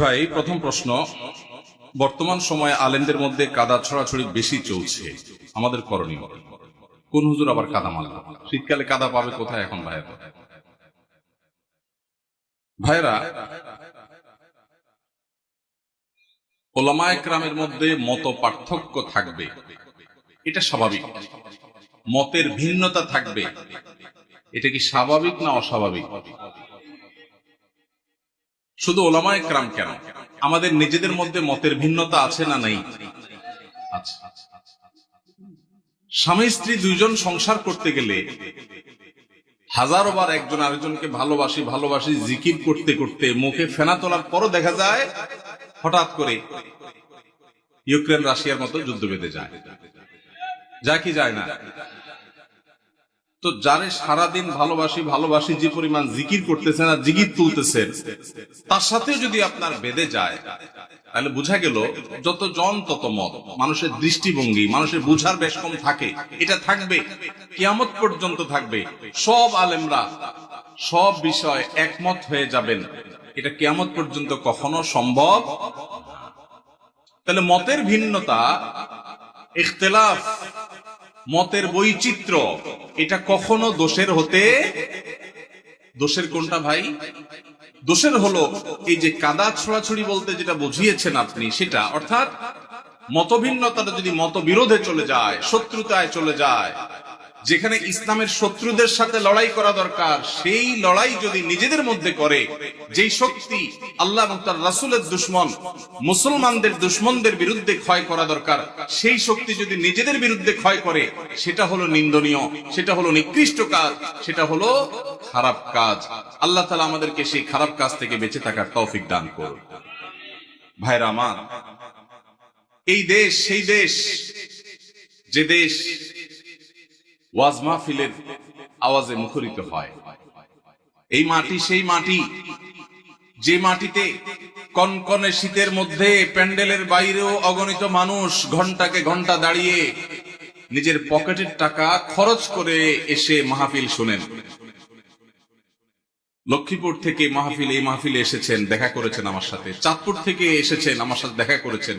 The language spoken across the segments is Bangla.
ভাই, প্রথম প্রশ্ন। বর্তমান সময়ে আলেমদের মধ্যে কাদা ছড়াছড়ি বেশি চলছে। আমাদের করণীয়। কোন হুজুর আবার কাদা মারল শীতকালে কাদা পাবে কোথায় এখন ভাইয়েরা? ভাইরা ওলামা একরামের মধ্যে মত পার্থক্য থাকবে। এটা স্বাভাবিক। মতের ভিন্নতা থাকবে। এটা কি স্বাভাবিক না অস্বাভাবিক? শুধু ওলামা একরাম কেন? আমাদের নিজেদের মধ্যে মতের ভিন্নতা আছে না নাই? আচ্ছা স্বামী স্ত্রী দুইজন সংসার করতে গেলে হাজারো বার একজন আরেকজনকে ভালোবাসি ভালোবাসি, জিকির করতে করতে মুখে ফেনা তোলার পরও দেখা যায়, হঠাৎ করে ইউক্রেন রাশিয়ার মতো যুদ্ধ বেঁধে যায়। যা কি যায় না? তো যারে সারাদিন ভালোবাসি ভালোবাসি, যে পরিমাণ জিকির করতেছেন আর জিকির তুলতেছেন তার সাথেও যদি আপনার বেঁধে যায়, তাহলে বোঝা গেল যত জন তত মত। মানুষের দৃষ্টিভঙ্গি, মানুষের বুঝার বেশ কম থাকে। এটা থাকবে, কিয়ামত পর্যন্ত থাকবে। সব আলেমরা সব বিষয় একমত হয়ে যাবেন। এটা কিয়ামত পর্যন্ত কখনো সম্ভব তাহলে মতের ভিন্নতা, ইখতলাফ মতের বৈচিত্র্য। এটা কখনো দোষের হতে দোষের কোনটা ভাই? দোষের হলো এই যে কাদা ছড়াছড়ি বলতে যেটা বুঝিয়েছেন আপনি সেটা, অর্থাৎ মতভিন্নতাটা যদি মতবিরোধে চলে যায়, শত্রুতায় চলে যায় যেখানে ইসলামের শত্রুদের সাথে লড়াই করা দরকার, সেই লড়াই যদি নিজেদের মধ্যে করে, যেই শক্তি আল্লাহ এবং তার রাসুলের দুশ্মন, মুসলমানদের দুশ্মনদের বিরুদ্ধে ক্ষয় করা দরকার, সেই শক্তি যদি নিজেদের বিরুদ্ধে ক্ষয় করে, সেটা হলো নিন্দনীয়, সেটা হলো নিকৃষ্ট কাজ, সেটা হলো খারাপ কাজ। আল্লাহ তালা আমাদেরকে সেই খারাপ কাজ থেকে বেঁচে থাকার তৌফিক দান করুন। ভাইরা আমার, এই দেশ, সেই দেশ, যে দেশ ওয়াজ মাহফিলের আওয়াজে মুখরিত হয়। এই মাটি, সেই মাটি, যে মাটিতে কনকনে শীতের মধ্যে প্যান্ডেলের বাইরেও অগণিত মানুষ ঘন্টাকে ঘণ্টা দাঁড়িয়ে নিজের পকেটের টাকা খরচ করে এসে মাহফিল শোনেন। লক্ষ্মীপুর থেকে মাহফিল, এই মাহফিলে এসেছেন, দেখা করেছেন আমার সাথে। চাঁদপুর থেকে এসেছেন, আমার সাথে দেখা করেছেন।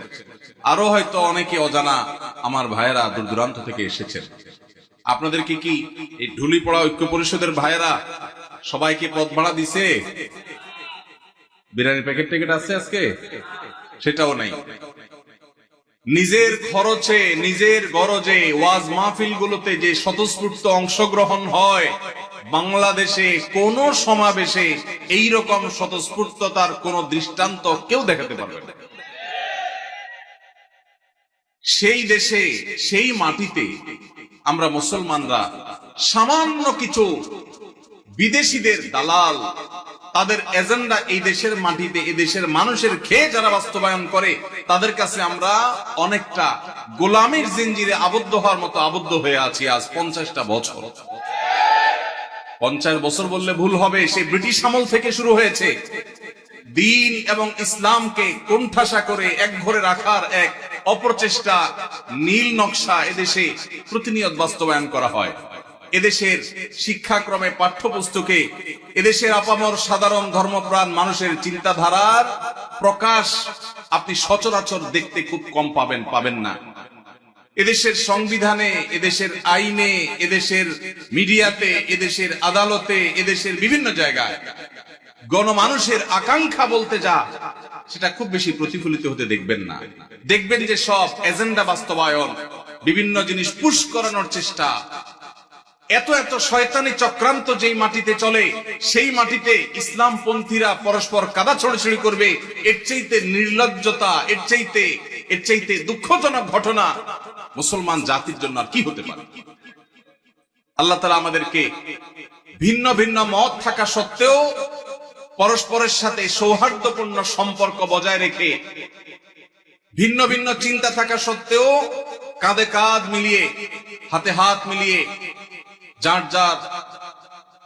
আরও হয়তো অনেকে অজানা আমার ভাইয়েরা দূর দূরান্ত থেকে এসেছেন। আপনাদেরকে কি এই ঢুলি পড়া ঐক্য পরিষদের ভাইয়েরা সবাইকে পদ ভাড়া দিছে? বিরিয়ানির প্যাকেট ট্যাকেট আছে আজকে? সেটাও নাই। নিজের খরচে, নিজের গরজে ওয়াজ মাহফিল গুলোতে যে স্বতঃস্ফূর্ত অংশগ্রহণ হয়, বাংলাদেশে কোন সমাবেশে এই রকম স্বতঃস্ফূর্ততার কোন দৃষ্টান্ত কেউ দেখাতে পারবে না। সেই দেশে, সেই মাটিতে আমরা মুসলমানরা সামান্য কিছু বিদেশিদের দালাল, তাদের এজেন্ডা এই দেশের মাটিতে, এই দেশের মানুষের খেয়ে যারা বাস্তবায়ন করে, তাদের কাছে আমরা অনেকটা গোলামের জিঞ্জিরে আবদ্ধ হওয়ার মতো আবদ্ধ হয়ে আছি আজ পঞ্চাশটা বছর। পঞ্চাশ বছর বললে ভুল হবে, সেই ব্রিটিশ আমল থেকে শুরু হয়েছে। দিন এবং ইসলামকে কোণঠাসা করে এক ঘরে রাখার এক অপরচেষ্টা, নীল নকশা এদেশে প্রতিনিয়ত বাস্তবায়ন করা হয়। এদেশের শিক্ষাক্রমে পাঠ্যপুস্তকে এদেশের আপামর সাধারণ ধর্মপ্রাণ মানুষের চিন্তাধারার প্রকাশ আপনি সচরাচর দেখতে খুব কম পাবেন পাবেন না। এদেশের সংবিধানে, এদেশের আইনে, এদেশের মিডিয়াতে, এদেশের আদালতে, এদেশের বিভিন্ন জায়গায় গণমানুষের আকাঙ্ক্ষা বলতে যা, সেটা খুব বেশি প্রতিফলিত হতে দেখবেন না। দেখবেন যে সব এজেন্ডা বাস্তবায়ন, বিভিন্ন জিনিস পুশ করানোর চেষ্টা। এত এত শয়তানি চক্রান্ত যেই মাটিতে চলে, সেই মাটিতে ইসলাম পন্থীরা পরস্পর কাদা ছড়াছড়ি করবে, এর চাইতে নির্লজ্জতা, এর চাইতে এর চাইতে দুঃখজনক ঘটনা মুসলমান জাতির জন্য আর কি হতে পারে? আল্লাহ তালা আমাদেরকে ভিন্ন ভিন্ন মত থাকা সত্ত্বেও পরস্পরের সাথে সৌহার্দ্যপূর্ণ সম্পর্ক বজায় রেখে ভিন্ন ভিন্ন চিন্তা থাকা সত্ত্বেও কাঁধে কাঁধ মিলিয়ে, হাতে হাত মিলিয়ে যার যার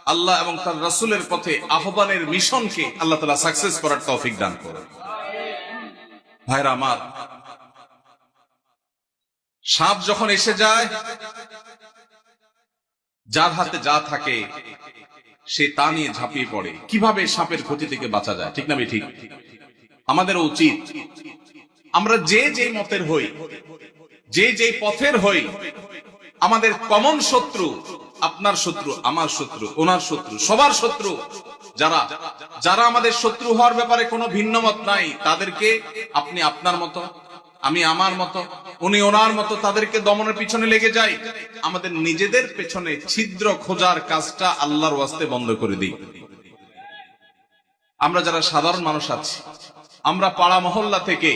আল্লাহ এবং তার রসুলের পথে আহ্বানের মিশনকে আল্লাহ তালা সাকসেস করার তৌফিক দান করে ভাইরা আমার, সাপ যখন এসে যায়, যার হাতে যা থাকে সে তা নিয়ে ঝাঁপিয়ে পড়ে। কীভাবে সাপের ক্ষতি থেকে বাঁচা যায়? ঠিক না ঠিক। আমাদের উচিত। আমরা যে যে মতের হই, যে যে পথের হই, আমাদের কমন শত্রু আপনার শত্রু, আমার শত্রু, ওনার শত্রু, সবার শত্রু যারা যারা আমাদের শত্রু হওয়ার ব্যাপারে কোনো ভিন্ন মত নাই, তাদেরকে আপনি আপনার মতো, আমি আমার মতো উনি ওনার মতো তাদেরকে দমনের পিছনে লেগে যাই আমাদের নিজেদের পেছনে ছিদ্র খোঁজার কাজটা আল্লাহর ওয়াস্তে বন্ধ করে দিই। আমরা যারা সাধারণ মানুষ আছি, আমরা পাড়া মহল্লা থেকে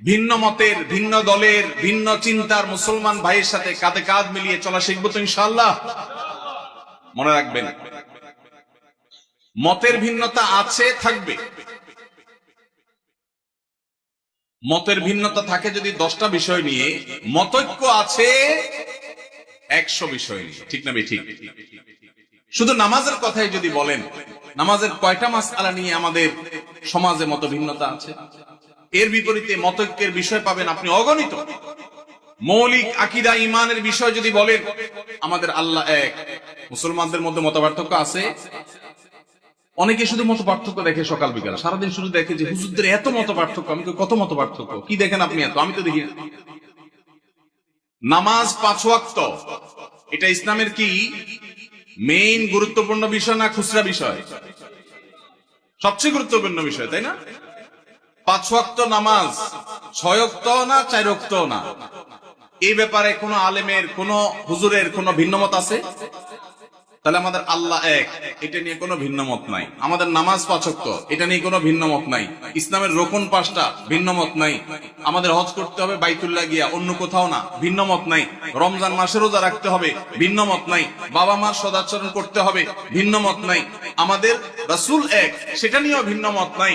ভিন্ন মতের, ভিন্ন দলের, ভিন্ন চিন্তার মুসলমান ভাইয়ের সাথে কাঁধে কাঁধ মিলিয়ে চলা শিখব তো ইনশাল্লাহ মনে রাখবেন, মতের ভিন্নতা আছে, থাকবে। মতের ভিন্নতা থাকে যদি দশটা বিষয় নিয়ে। মতৈক্য আছে একশো বিষয় নিয়ে। ঠিক না ঠিক শুধু নামাজের কথাই যদি বলেন, নামাজের কয়টা মাস আলা নিয়ে আমাদের সমাজে মত ভিন্নতা আছে? এর বিপরীতে মতৈক্যের বিষয় পাবেন আপনি অগণিত। মৌলিক আকিদা ইমানের বিষয় যদি বলেন, আমাদের আল্লাহ এক। মুসলমানদের মধ্যে মতপার্থক্য আছে অনেকে শুধু মত পার্থক্য দেখে সকাল, বিকাল। সারাদিন শুধু দেখে যে হুজুরদের এত মত পার্থক্য, আমি কত মত পার্থক্য? কি দেখেন আপনি এত? আমি তো দেখি নামাজ পাঁচ ওয়াক্ত। এটা ইসলামের কি? মেইন গুরুত্বপূর্ণ বিষয় না খুচরা বিষয়? সবচেয়ে গুরুত্বপূর্ণ বিষয়, তাই না? পাঁচ ওয়াক্ত নামাজ, ছয় ওয়াক্ত না চার ওয়াক্ত না? এই ব্যাপারে কোন আলেমের, কোন হুজুরের কোন ভিন্নমত আছে? তাহলে আমাদের আল্লাহ এক। এটা নিয়ে কোনো ভিন্ন মত নাই। আমাদের নামাজ পাচক্য এটা নিয়ে কোনো ভিন্ন মত নাই। ইসলামের রোকন পাঁচটা ভিন্ন মত নাই। আমাদের হজ করতে হবে বাইতুল্লাহ গিয়া, অন্য কোথাও না। ভিন্ন মত নাই। রমজান মাসে রোজা রাখতে হবে, ভিন্ন মত নাই। বাবা মার সদাচরণ করতে হবে, ভিন্ন মত নাই। আমাদের রাসূল এক, সেটা নিয়েও ভিন্ন মত নাই।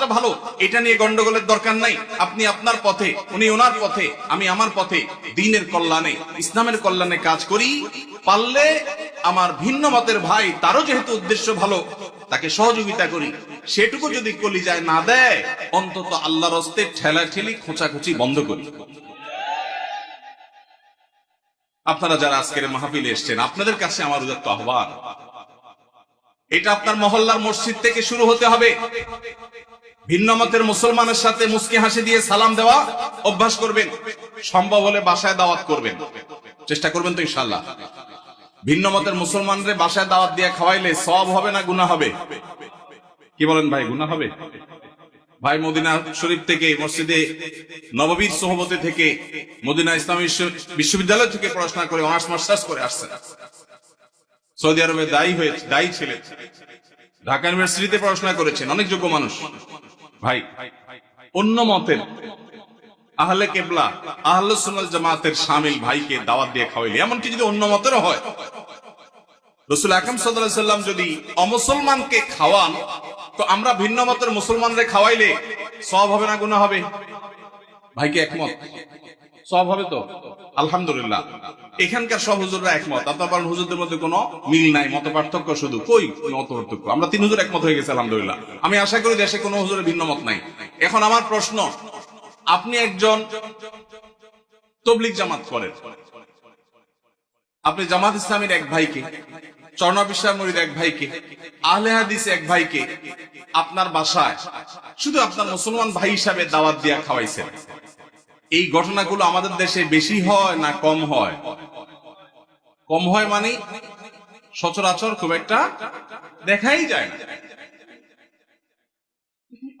আপনারটা ভালো। এটা নিয়ে গন্ডগোলের দরকার নাই। আপনি আপনার পথে, উনি ওনার পথে, আমি আমার পথে, দিনের কল্যাণে, ইসলামের কল্যাণে কাজ করি। পারলে আমার ভিন্ন মতের ভাই, তারও যেহেতু উদ্দেশ্য ভালো, তাকে সহযোগিতা করি। সেটুকু যদি কলিজায় না দেয়, অন্তত আল্লাহর হস্তে ঠেলা ঠেলি খোঁচাখুচি বন্ধ করি। আপনারা যারা আজকের মাহফিলে এসছেন, আপনাদের কাছে আমার উদাত্ত আহ্বান। এটা আপনার মহল্লার মসজিদ থেকে শুরু হতে হবে। ভিন্ন মতের মুসলমানের সাথে মুসকি হাসি দিয়ে সালাম দেওয়া অভ্যাস করবেন, সম্ভব হলে বাসায় দাওয়াত করবেন। চেষ্টা করবেন তো ইনশাল্লাহ ভিন্ন মতের মুসলমানদের বাসায় দাওয়াত দিয়ে খাওয়াইলে সব হবে না গুণা হবে? কি বলেন ভাই গুণা হবে? ভাই, মদিনা শরীফ থেকে, মসজিদে নববীর সহবতে থেকে, মদিনা ইসলামী বিশ্ববিদ্যালয় থেকে পড়াশোনা করে অনার্স, মাস্টার্স করে আসছেন। সৌদি আরবে দায়ী হয়ে দায়ী ছিলেন। ঢাকা ইউনিভার্সিটিতে পড়াশোনা করেছেন, অনেক যোগ্য মানুষ। ভাই, অন্য মতের আহলে কেবলা, আহলে সুন্নাল জামাতের সামিল ভাইকে দাওয়াত দিয়ে খাওয়াইলে এমনকি যদি অন্য মতেরও হয়? রসুল আকাম সাল্লাম যদি অমুসলমানকে খাওয়ান, তো আমরা ভিন্ন মতের মুসলমানদের খাওয়াইলে সব হবে না গুণা হবে? ভাইকে একমত? সব হবে তো? আলহামদুলিল্লাহ। এখানকার সব হুজুররা একমত। আপনার হুজুরদের মধ্যে কোনো মিল নাই, মত পার্থক্য শুধু। কই? মত পার্থক্য? আমরা তিন হুজুর একমত হয়ে গেছে, আলহামদুলিল্লাহ। আমি আশা করি দেশে কোনো হুজুরের ভিন্ন মত নাই। এখন আমার প্রশ্ন, আপনি একজন তবলিক জামাত করেন। আপনি জামাত ইসলামের এক ভাইকে চরণা বিশ্বাস মরিদ এক ভাইকে, আহলে হাদিস এক ভাইকে আপনার বাসায় শুধু আপনার মুসলমান ভাই হিসাবে দাওয়াত দিয়া খাওয়াইছেন। এই ঘটনাগুলো আমাদের দেশে বেশি হয় না কম হয়? কম হয় মানে সচরাচর খুব একটা দেখাই যায়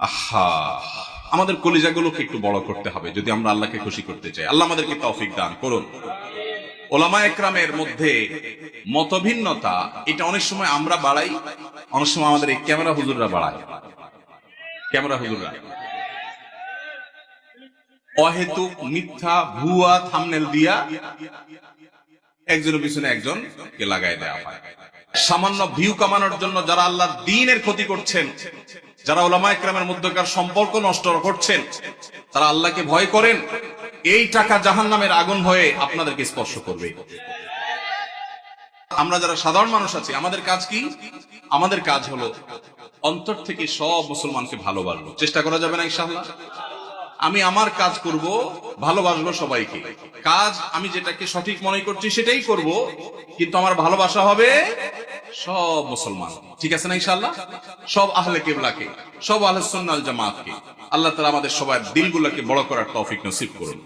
আহা, আমাদের কলিজাগুলোকে একটু বড় করতে হবে যদি আমরা আল্লাহকে খুশি করতে চাই। আল্লাহ আমাদেরকে তৌফিক দান করুন। ওলামা একরামের মধ্যে মতভিন্নতা, এটা অনেক সময় আমরা বাড়াই, অনেক সময় আমাদের এই ক্যামেরা হুজুররা বাড়ায়। ক্যামেরা হুজুররা। অহেতুক, মিথ্যা, ভুয়া থামনেল দিয়া একজনের পিছনে একজন কে লাগাই দেওয়া হয়। সামান্য ভিউ কামানোর জন্য যারা আল্লাহর দিনের ক্ষতি করছেন, যারা ওলামা একরামের মধ্যকার সম্পর্ক নষ্ট করছেন, তারা আল্লাহকে ভয় করেন, এই টাকা জাহান নামের আগুন হয়ে আপনাদেরকে স্পর্শ করবে। আমরা যারা সাধারণ মানুষ আছি, আমাদের কাজ কি? আমাদের কাজ হলো অন্তর থেকে সব মুসলমানকে ভালোবাসবো চেষ্টা করা যাবে না ইনশাআল্লাহ? আমি আমার কাজ করব, ভালোবাসবো সবাইকে। কাজ আমি যেটাকে সঠিক মনে করছি সেটাই করব, কিন্তু আমার ভালোবাসা হবে সব মুসলমান। ঠিক আছে না ইনশাল্লাহ সব আহলে কেবলাকে, সব আহলে সন্ন্যাল জামাতকে। আল্লাহ তালা আমাদের সবার দিলগুলোকে বড় করার টফিক নসিব করুন।